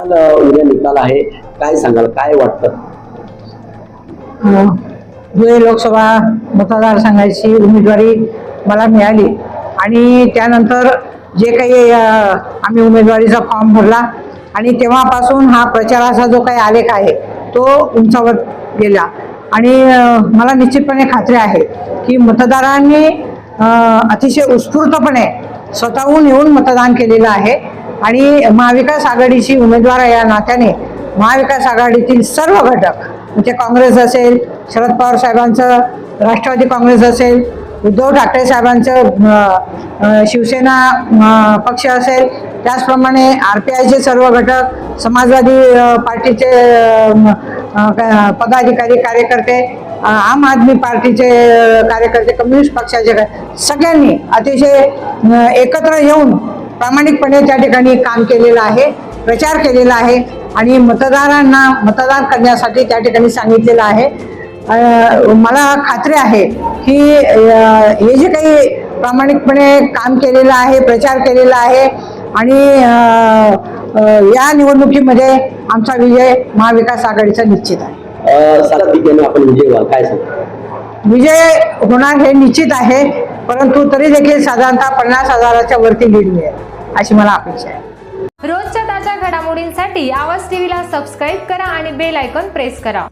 काल उद्या निकाल आहे. काय सांगाल? काय वाटतं? हो. धुळे लोकसभा मतदारसंघाची उमेदवारी मला मिळाली. आणि त्यानंतर जे काही आम्ही उमेदवारीचा फॉर्म भरला आणि तेव्हापासून हा प्रचाराचा जो काही आलेख आहे तो उंचावत गेला. आणि मला निश्चितपणे खात्री आहे की मतदारांनी अतिशय उत्स्फूर्तपणे स्वतःहून येऊन मतदान केलेलं आहे. आणि महाविकास आघाडीची उमेदवार या नात्याने महाविकास आघाडीतील सर्व घटक म्हणजे काँग्रेस असेल शरद पवार साहेबांचं राष्ट्रवादी काँग्रेस असेल उद्धव ठाकरे साहेबांचं शिवसेना पक्ष असेल त्याचप्रमाणे आर पी आयचे सर्व घटक समाजवादी पार्टीचे पदाधिकारी कार्यकर्ते आम आदमी पार्टीचे कार्यकर्ते कम्युनिस्ट पक्षाचे सगळ्यांनी अतिशय एकत्र येऊन प्रामाणिकपणे त्या ठिकाणी काम केलेलं आहे प्रचार केलेला आहे आणि मतदारांना मतदान करण्यासाठी त्या ठिकाणी सांगितलेलं आहे. मला खात्री आहे की हे जे काही प्रामाणिकपणे काम केलेलं आहे प्रचार केलेला आहे आणि या निवडणुकीमध्ये आमचा विजय महाविकास आघाडीचा निश्चित आहे. विजय होणार हे निश्चित आहे. परंतु तरी देखील साधारणतः पन्नास हजाराच्या वरती लीड मिळेल अशी मला अपेक्षा आहे. रोजच्या ताज्या घडामोडींसाठी आवाज टीव्हीला सबस्क्राईब करा आणि बेल आयकॉन प्रेस करा.